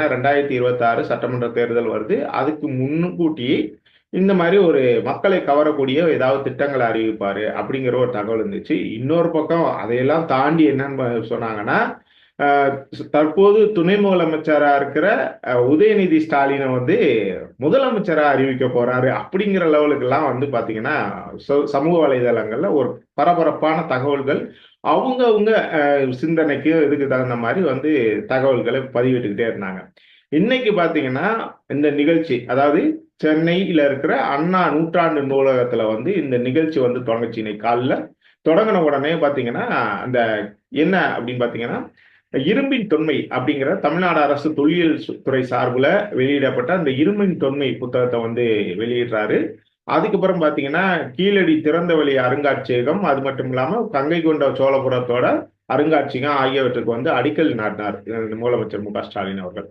ரெண்டாயிரத்தி இருபத்தி ஆறு சட்டமன்ற தேர்தல் வருது. அதுக்கு முன்கூட்டியே இந்த மாதிரி ஒரு மக்களை கவரக்கூடிய ஏதாவது திட்டங்களை அறிவிப்பாரு அப்படிங்கிற ஒரு தகவல் இருந்துச்சு. இன்னொரு பக்கம் அதையெல்லாம் தாண்டி என்னன்னு சொன்னாங்கன்னா தற்போது துணை முதலமைச்சரா இருக்கிற உதயநிதி ஸ்டாலினை வந்து முதலமைச்சரா அறிவிக்க போறாரு அப்படிங்கிற லெவலுக்கெல்லாம் வந்து பாத்தீங்கன்னா சமூக வலைதளங்கள்ல ஒரு பரபரப்பான தகவல்கள் அவங்கவுங்க அவங்க சிந்தனைக்கு இதுக்கு தகுந்த மாதிரி வந்து தகவல்களை பதிவிட்டுக்கிட்டே இருந்தாங்க. இன்னைக்கு பாத்தீங்கன்னா இந்த நிகழ்ச்சி அதாவது சென்னையில இருக்கிற அண்ணா நூற்றாண்டு நூலகத்துல வந்து இந்த நிகழ்ச்சி வந்து தொடங்குச்சு. இன்னைக்கு காலில் தொடங்கின உடனே பாத்தீங்கன்னா அந்த என்ன அப்படின்னு பாத்தீங்கன்னா இரும்பின் தொன்மை அப்படிங்கிற தமிழ்நாடு அரசு தொல்லியல் சு- துறை சார்பில் வெளியிடப்பட்ட அந்த இரும்பின் தொன்மை புத்தகத்தை வந்து வெளியிடுறாரு. அதுக்கப்புறம் பார்த்தீங்கன்னா கீழடி திறந்தவெளி அருங்காட்சியகம் அது மட்டும் இல்லாமல் கங்கை கொண்ட சோழபுரத்தோட அருங்காட்சியகம் ஆகியவற்றுக்கு வந்து அடிக்கல் நாட்டினார். முதலமைச்சர் மு க ஸ்டாலின் அவர்கள்.